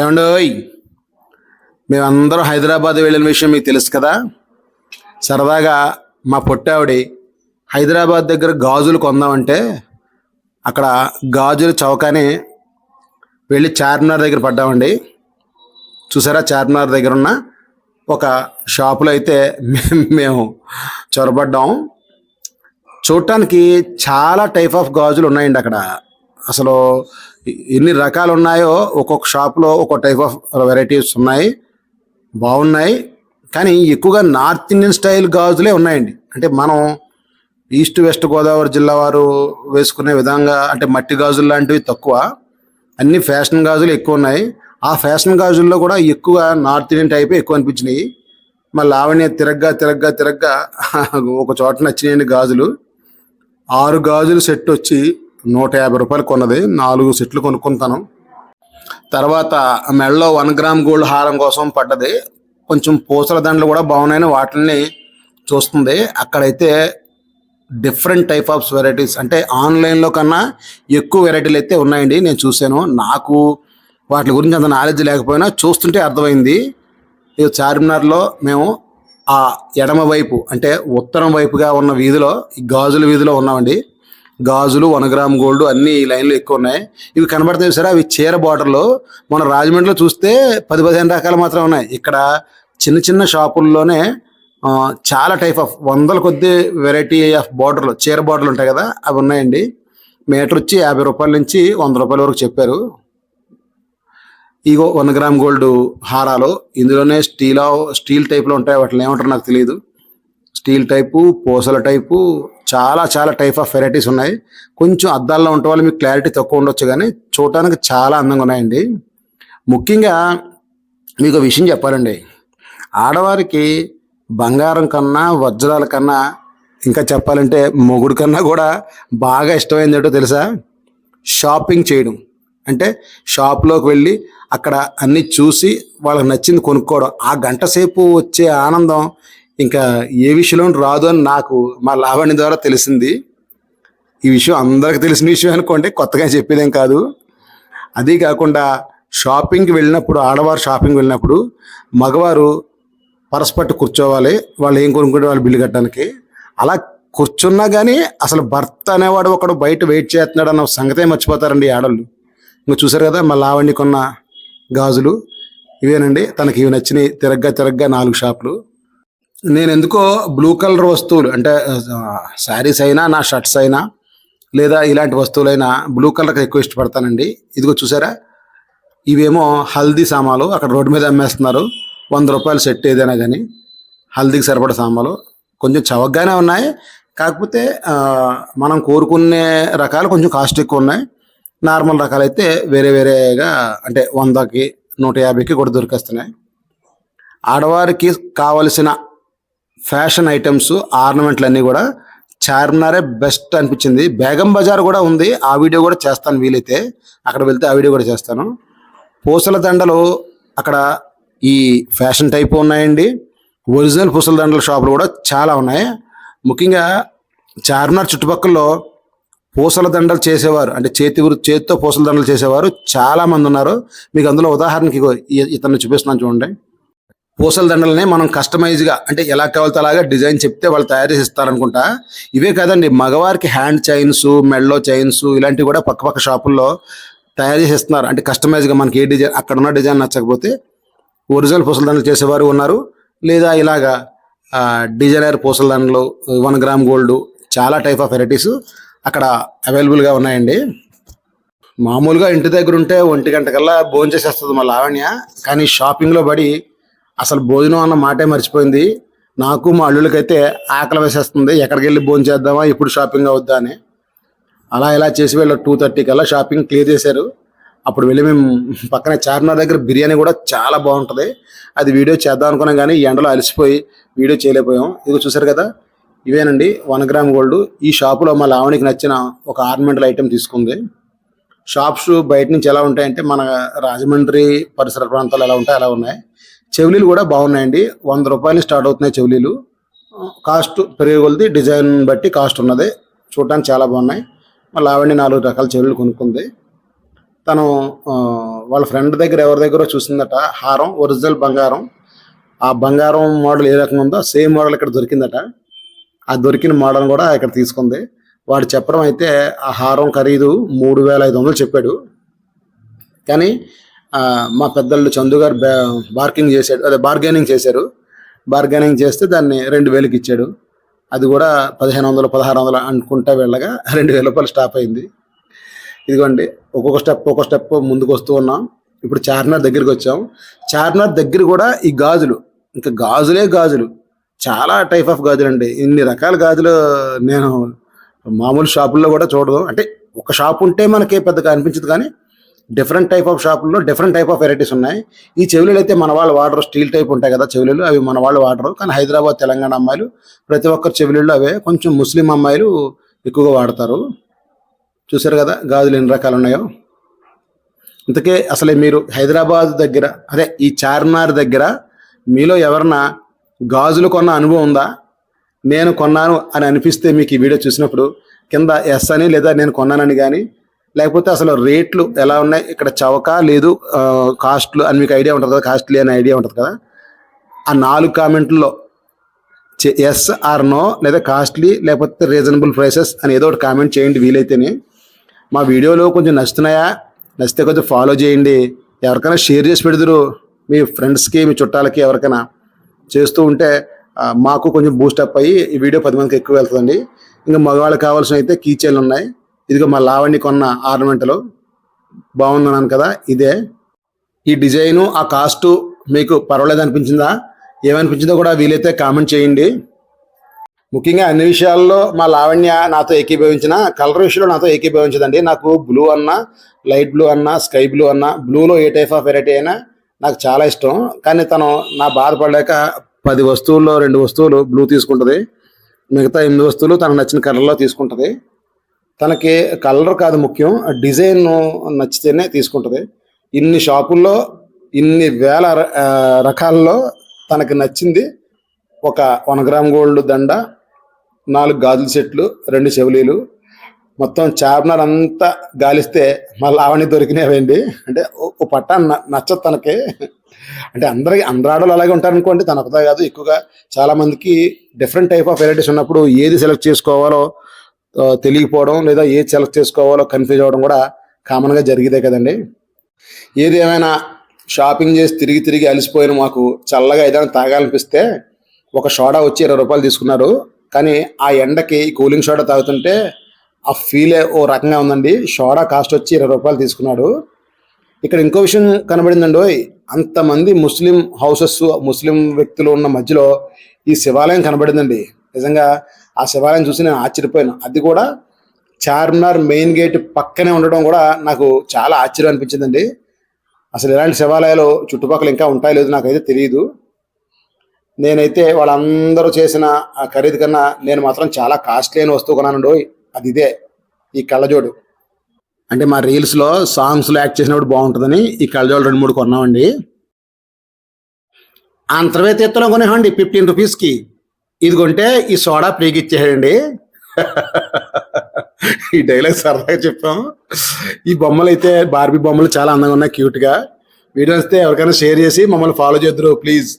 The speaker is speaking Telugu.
ఏమండోయ్ మేమందరం హైదరాబాద్ వెళ్ళిన విషయం మీకు తెలుసు కదా. సరదాగా మా పొట్టావిడి హైదరాబాద్ దగ్గర గాజులు కొందామంటే అక్కడ గాజుల చౌకాని వెళ్ళి చార్మినార్ దగ్గర పడ్డామండి. చూసారా చార్మినార్ దగ్గర ఉన్న ఒక షాపులో అయితే మేము చొరబడ్డాం. చూడటానికి చాలా టైప్ ఆఫ్ గాజులు ఉన్నాయండి అక్కడ. అసలు ఎన్ని రకాలు ఉన్నాయో ఒక్కొక్క షాప్లో ఒక్కొక్క టైప్ ఆఫ్ వెరైటీస్ ఉన్నాయి. బాగున్నాయి. కానీ ఎక్కువగా నార్త్ ఇండియన్ స్టైల్ గాజులే ఉన్నాయండి. అంటే మనం ఈస్ట్ వెస్ట్ గోదావరి జిల్లా వారు వేసుకునే విధంగా అంటే మట్టి గాజులు లాంటివి తక్కువ. అన్ని ఫ్యాషన్ గాజులు ఎక్కువ ఉన్నాయి. ఆ ఫ్యాషన్ గాజుల్లో కూడా ఎక్కువ నార్త్ ఇండియన్ టైపే ఎక్కువ అనిపించినాయి. మళ్ళీ లావణ్య తిరగ్గా తిరగ్గా తిరగ్గా ఒక చోట నచ్చినాయండి గాజులు. ఆరు గాజులు సెట్ వచ్చి నూట యాభై రూపాయలు కొన్నది నాలుగు సెట్లు కొనుక్కుంటాను. తర్వాత మెడలో వన్ గ్రామ్ గోల్డ్ హారం కోసం పడ్డది. కొంచెం పూసల దండలు కూడా బాగున్నాయని వాటిని చూస్తుంది. అక్కడైతే డిఫరెంట్ టైప్ ఆఫ్ వెరైటీస్ అంటే ఆన్లైన్లో కన్నా ఎక్కువ వెరైటీలు అయితే ఉన్నాయండి. నేను చూశాను. నాకు వాటి గురించి అంత నాలెడ్జ్ లేకపోయినా చూస్తుంటే అర్థమైంది. ఇది చార్మినార్లో మేము ఆ ఎడమ వైపు అంటే ఉత్తరం వైపుగా ఉన్న వీధిలో ఈ గాజుల వీధిలో ఉన్నామండి. గాజులు వన్ గ్రామ్ గోల్డ్ అన్ని ఈ లైన్లు ఎక్కువ ఉన్నాయి. ఇవి కనబడతాయి సరే అవి చీర బార్డర్లో మన రాజమండ్రిలో చూస్తే పది పదిహేను రకాలు మాత్రం ఉన్నాయి. ఇక్కడ చిన్న చిన్న షాపుల్లోనే చాలా టైప్ ఆఫ్ వందల కొద్ది వెరైటీ ఆఫ్ బార్డర్లు చీర బార్డర్లు ఉంటాయి కదా? అవి ఉన్నాయండి. మీటర్ వచ్చి యాభై రూపాయల నుంచి వంద రూపాయల వరకు చెప్పారు. ఇగో వన్ గ్రామ్ గోల్డ్ హారాలు ఇందులోనే స్టీల్ స్టీల్ టైప్లో ఉంటాయి. వాటిని ఏమంటారు నాకు తెలియదు స్టీల్ టైపు పూసల టైపు చాలా చాలా టైప్ ఆఫ్ వెరైటీస్ ఉన్నాయి. కొంచెం అద్దాల్లో ఉంటే వాళ్ళు మీకు క్లారిటీ తక్కువ ఉండొచ్చు కానీ చూడటానికి చాలా అందంగా ఉన్నాయండి. ముఖ్యంగా మీకు విషయం చెప్పాలండి. ఆడవారికి బంగారం కన్నా వజ్రాల కన్నా ఇంకా చెప్పాలంటే మొగుడు కన్నా కూడా బాగా ఇష్టమైంది ఏంటో తెలుసా? షాపింగ్ చేయడం. అంటే షాప్లోకి వెళ్ళి అక్కడ అన్నీ చూసి వాళ్ళకి నచ్చింది కొనుక్కోవడం. ఆ గంట సేపు వచ్చే ఆనందం ఇంకా ఏ విషయంలో రాదు అని నాకు మా లావణ్య ద్వారా తెలిసింది. ఈ విషయం అందరికి తెలిసిన విషయం అనుకోండి కొత్తగా చెప్పేదేం కాదు. అదీ కాకుండా షాపింగ్కి వెళ్ళినప్పుడు ఆడవారు షాపింగ్ వెళ్ళినప్పుడు మగవారు పరస్పట్టు కూర్చోవాలి వాళ్ళు ఏం కొనుక్కుంటే వాళ్ళు బిల్లు కట్టడానికి. అలా కూర్చున్నా కానీ అసలు భర్త అనేవాడు ఒకడు బయట వెయిట్ చేస్తున్నాడు అన్న సంగతే మర్చిపోతారండి ఆడళ్ళు. ఆడవాళ్ళు ఇంకా చూసారు కదా మా లావణ్య కొన్న గాజులు. ఇవేనండి తనకి ఇవి నచ్చినాయి తిరగ్గా తిరగ్గా నాలుగు షాపులు. నేను ఎందుకో బ్లూ కలర్ వస్తువులు అంటే శారీస్ అయినా నా షర్ట్స్ అయినా లేదా ఇలాంటి వస్తువులైనా బ్లూ కలర్కి ఎక్కువ ఇష్టపడతానండి. ఇదిగో చూసారా? ఇవేమో హల్దీ సామాలు అక్కడ రోడ్డు మీద అమ్మేస్తున్నారు. వంద రూపాయలు సెట్ ఏదైనా కానీ హల్దీకి సరిపడే సామాలు. కొంచెం చవకగానే ఉన్నాయి. కాకపోతే మనం కోరుకునే రకాలు కొంచెం కాస్ట్ ఎక్కువ ఉన్నాయి. నార్మల్ రకాలు అయితే వేరే వేరేగా అంటే వందకి నూట యాభైకి కూడా దొరికేస్తున్నాయి. ఆడవారికి కావలసిన ఫ్యాషన్ ఐటమ్స్ ఆర్నమెంట్లు అన్నీ కూడా చార్మినారే బెస్ట్ అనిపించింది. బేగం బజార్ కూడా ఉంది. ఆ వీడియో కూడా చేస్తాను వీలైతే. అక్కడ వెళ్తే ఆ వీడియో కూడా చేస్తాను. పూసల దండలు అక్కడ ఈ ఫ్యాషన్ టైప్ ఉన్నాయండి. ఒరిజినల్ పూసల దండల షాపులు కూడా చాలా ఉన్నాయి. ముఖ్యంగా చార్మినార్ చుట్టుపక్కల పూసల దండలు చేసేవారు అంటే చేతి చేతితో పూసల దండలు చేసేవారు చాలా మంది ఉన్నారు. మీకు అందులో ఉదాహరణకి ఇతన్ని చూపిస్తున్నాను చూడండి. పూసల దండలనే మనం కస్టమైజ్గా అంటే ఎలా కావాలో అలాగా డిజైన్ చెప్తే వాళ్ళు తయారు చేసి ఇస్తారనుకుంటా. ఇవే కాదండి మగవారికి హ్యాండ్ చైన్స్ మెడలో చైన్స్ ఇలాంటివి కూడా పక్క పక్క షాపుల్లో తయారు చేసి ఇస్తున్నారు. అంటే కస్టమైజ్గా మనకి ఏ డిజైన్ అక్కడ ఉన్న డిజైన్ నచ్చకపోతే ఒరిజినల్ పూసల దండలు చేసేవారు ఉన్నారు. లేదా ఇలాగా డిజైనర్ పూసల దండలు వన్ గ్రామ్ గోల్డ్ చాలా టైప్ ఆఫ్ వెరైటీస్ అక్కడ అవైలబుల్గా ఉన్నాయండి. మామూలుగా ఇంటి దగ్గర ఉంటే ఒంటి గంట కల్లా భోజనం చేసేస్తుంది మా లావణ్య. కానీ షాపింగ్లో పడి అసలు భోజనం అన్న మాటే మర్చిపోయింది. నాకు మా అల్లులకైతే ఆకలి వేసేస్తుంది. ఎక్కడికి వెళ్ళి భోజనం చేద్దామా? ఇప్పుడు షాపింగ్ అవుద్దా అని. అలా ఇలా చేసి వెళ్ళి టూ థర్టీ కల్లా షాపింగ్ క్లియర్ చేశారు. అప్పుడు వెళ్ళి మేము పక్కనే చార్మినార్ దగ్గర బిర్యానీ కూడా చాలా బాగుంటుంది. అది వీడియో చేద్దాం అనుకున్నాం కానీ ఎండలో అలసిపోయి వీడియో చేయలేకపోయాం. ఇది చూసారు కదా? ఇవేనండి. One gram gold. ఈ షాపులో మా లావణికి నచ్చిన ఒక ఆర్నమెంటల్ ఐటెం తీసుకుంది. షాప్స్ బయట నుంచి ఎలా ఉంటాయంటే మన రాజమండ్రి పరిసర ప్రాంతాలు ఎలా ఉంటాయి అలా ఉన్నాయి. చెవులీలు కూడా బాగున్నాయండి. వంద రూపాయలు స్టార్ట్ అవుతున్నాయి చెవులీలు. కాస్ట్ పెరిగే కొలది డిజైన్ బట్టి కాస్ట్ ఉన్నది. చూడటానికి చాలా బాగున్నాయి. మళ్ళీ ఆవిడ నాలుగు రకాల చెవులు కొనుక్కుంది. తను వాళ్ళ ఫ్రెండ్ దగ్గర ఎవరి దగ్గర చూసిందట హారం ఒరిజినల్ బంగారం. ఆ బంగారం మోడల్ ఏ రకంగా ఉందో సేమ్ మోడల్ ఇక్కడ దొరికిందట. ఆ దొరికిన మోడల్ కూడా ఇక్కడ తీసుకుంది. వాడు చెప్పడం అయితే ఆ హారం ఖరీదు మూడు వేల ఐదు వందలు చెప్పాడు. కానీ మా పెద్దలు చందు గారు బార్కింగ్ చేశాడు అదే బార్గెనింగ్ చేశారు. బార్గెనింగ్ చేస్తే దాన్ని రెండు వేలకు ఇచ్చాడు. అది కూడా పదిహేను వందలు పదహారు వందలు అనుకుంటా వెళ్ళగా రెండు వేల రూపాయలు స్టాప్ అయింది. ఇదిగోండి ఒక్కొక్క స్టెప్ ఒక్కొక్క స్టెప్ ముందుకు వస్తూ ఉన్నాం. ఇప్పుడు చార్మినార్ దగ్గరికి వచ్చాం. చార్మినార్ దగ్గర కూడా ఈ గాజులు ఇంకా గాజులే గాజులు. చాలా టైప్ ఆఫ్ గాజులు అండి ఇన్ని రకాల గాజులు నేను మామూలు షాపుల్లో కూడా చూడదు అంటే ఒక షాప్ ఉంటే మనకి పెద్దగా అనిపించదు కానీ డిఫరెంట్ టైప్ ఆఫ్ షాపుల్లో డిఫరెంట్ టైప్ ఆఫ్ వెరైటీస్ ఉన్నాయి. ఈ చెవులు అయితే మన వాళ్ళు వాడరు. స్టీల్ టైప్ ఉంటాయి కదా చెవులు అవి మన వాళ్ళు వాడరు. కానీ హైదరాబాద్ తెలంగాణ అమ్మాయిలు ప్రతి ఒక్కరు చెవులు అవే. కొంచెం ముస్లిం అమ్మాయిలు ఎక్కువగా వాడతారు. చూసారు కదా గాజులు ఎన్ని రకాలు ఉన్నాయో? ఇంతకే అసలే మీరు హైదరాబాద్ దగ్గర అదే ఈ చార్మినార్ దగ్గర మీలో ఎవరన్నా గాజులు కొన్న అనుభవం ఉందా? నేను కొన్నాను అని అనిపిస్తే మీకు ఈ వీడియో చూసినప్పుడు కింద ఎస్ అని లేదా నేను కొన్నానని కానీ లేకపోతే అసలు రేట్లు ఎలా ఉన్నాయి? ఇక్కడ చవక లేదు. కాస్ట్లు అని మీకు ఐడియా ఉంటుంది కదా కాస్ట్లీ అనే ఐడియా ఉంటుంది కదా. ఆ నాలుగు కామెంట్లో ఎస్ ఆర్ నో లేదా కాస్ట్లీ లేకపోతే రీజనబుల్ ప్రైసెస్ అని ఏదో ఒకటి కామెంట్ చేయండి వీలైతేనే. మా వీడియోలో కొంచెం నచ్చుతున్నాయా? నచ్చితే కొంచెం ఫాలో చేయండి. ఎవరికైనా షేర్ చేసి పెడదురు. మీ ఫ్రెండ్స్కి మీ చుట్టాలకి ఎవరికైనా చేస్తూ ఉంటే మాకు కొంచెం బూస్టప్ అయ్యి ఈ వీడియో పది మందికి ఎక్కువ వెళ్తుందండి. ఇంకా మగవాళ్ళకి కావాల్సిన అయితే కీచెన్లు ఉన్నాయి. ఇదిగో మా లావణ్య కొన్న ఆర్నమెంట్లు బాగున్నాను కదా ఇదే. ఈ డిజైను ఆ కాస్టు మీకు పర్వాలేదు అనిపించిందా? ఏమనిపించిందో కూడా వీలైతే కామెంట్ చేయండి. ముఖ్యంగా అన్ని విషయాల్లో మా లావణ్య నాతో ఏకీభవించిన కలర్ విషయంలో నాతో ఏకీభవించదండి. నాకు బ్లూ అన్న లైట్ బ్లూ అన్న స్కై బ్లూ అన్న బ్లూలో ఏ టైప్ ఆఫ్ వెరైటీ అయినా నాకు చాలా ఇష్టం. కానీ తను నా బాధపడలేక పది వస్తువుల్లో రెండు వస్తువులు బ్లూ తీసుకుంటుంది. మిగతా ఎనిమిది వస్తువులు తనకు నచ్చిన కలర్లో తీసుకుంటుంది. తనకి కలర్ కాదు ముఖ్యం డిజైన్ నచ్చితేనే తీసుకుంటుంది. ఇన్ని షాపుల్లో ఇన్ని వేల రకాల్లో తనకి నచ్చింది ఒక వన్ గ్రామ్ గోల్డ్ దండ నాలుగు గాజుల సెట్లు రెండు చెవులీలు. మొత్తం చార్మినార్ అంతా గాలిస్తే మళ్ళీ ఆవని దొరికినవండి అంటే ఓ- పట్ట న- నచ్చదు తనకి. అంటే అందరికి అందరాడలు అలాగే ఉంటారనుకోండి తన ఒకటే కాదు ఎక్కువగా చాలా మందికి డిఫరెంట్ టైప్ ఆఫ్ వెరైటీస్ ఉన్నప్పుడు ఏది సెలెక్ట్ చేసుకోవాలో తెలియకపోవడం లేదా ఏది సెలెక్ట్ చేసుకోవాలో కన్ఫ్యూజ్ అవ్వడం కూడా కామన్గా జరిగితే కదండి. ఏది ఏమైనా షాపింగ్ చేసి తిరిగి తిరిగి అలసిపోయిన మాకు చల్లగా ఏదైనా తాగాలనిపిస్తే ఒక సోడా వచ్చి ఇరవై రూపాయలు తీసుకున్నారు. కానీ ఆ ఎండకి కూలింగ్ సోడా తాగుతుంటే ఆ ఫీలే ఓ రకంగా ఉందండి. సోడా కాస్ట్ వచ్చి ఇరవై రూపాయలు తీసుకున్నాడు ఇక్కడ ఇంకో విషయం కనబడిందండి ఓయ్ అంతమంది ముస్లిం హౌసెస్ ముస్లిం వ్యక్తులు ఉన్న మధ్యలో ఈ శివాలయం కనబడిందండి. నిజంగా ఆ శివాలయం చూసి నేను ఆశ్చర్యపోయాను. అది కూడా చార్మినార్ మెయిన్ గేట్ పక్కనే ఉండడం కూడా నాకు చాలా ఆశ్చర్యం అనిపించిందండి. అసలు ఇలాంటి శివాలయాలు చుట్టుపక్కల ఇంకా ఉంటాయో లేదో నాకైతే తెలియదు నేనైతే వాళ్ళందరూ చేసిన ఆ ఖరీదు కన్నా నేను మాత్రం చాలా కాస్ట్లీ అయిన వస్తువు కొన్నానండి ఓయ్. అది ఇదే ఈ కళ్ళజోడు. అంటే మా రీల్స్లో సాంగ్స్లో యాక్ట్ చేసినప్పుడు బాగుంటుందని ఈ కళ్ళజోడు రెండు మూడు కొన్నామండి. అంతర్వేత్తలో కొనేవండి ఫిఫ్టీన్ రూపీస్కి. ఇది ఈ సోడా ఫ్రీకి ఇచ్చేయండి. ఈ డైలాగ్ సరదాగా చెప్పాం ఈ బొమ్మలు అయితే బార్బీ బొమ్మలు చాలా అందంగా ఉన్నాయి క్యూట్గా. వీడియో వస్తే ఎవరికైనా షేర్ చేసి మమ్మల్ని ఫాలో చేద్దరు ప్లీజ్.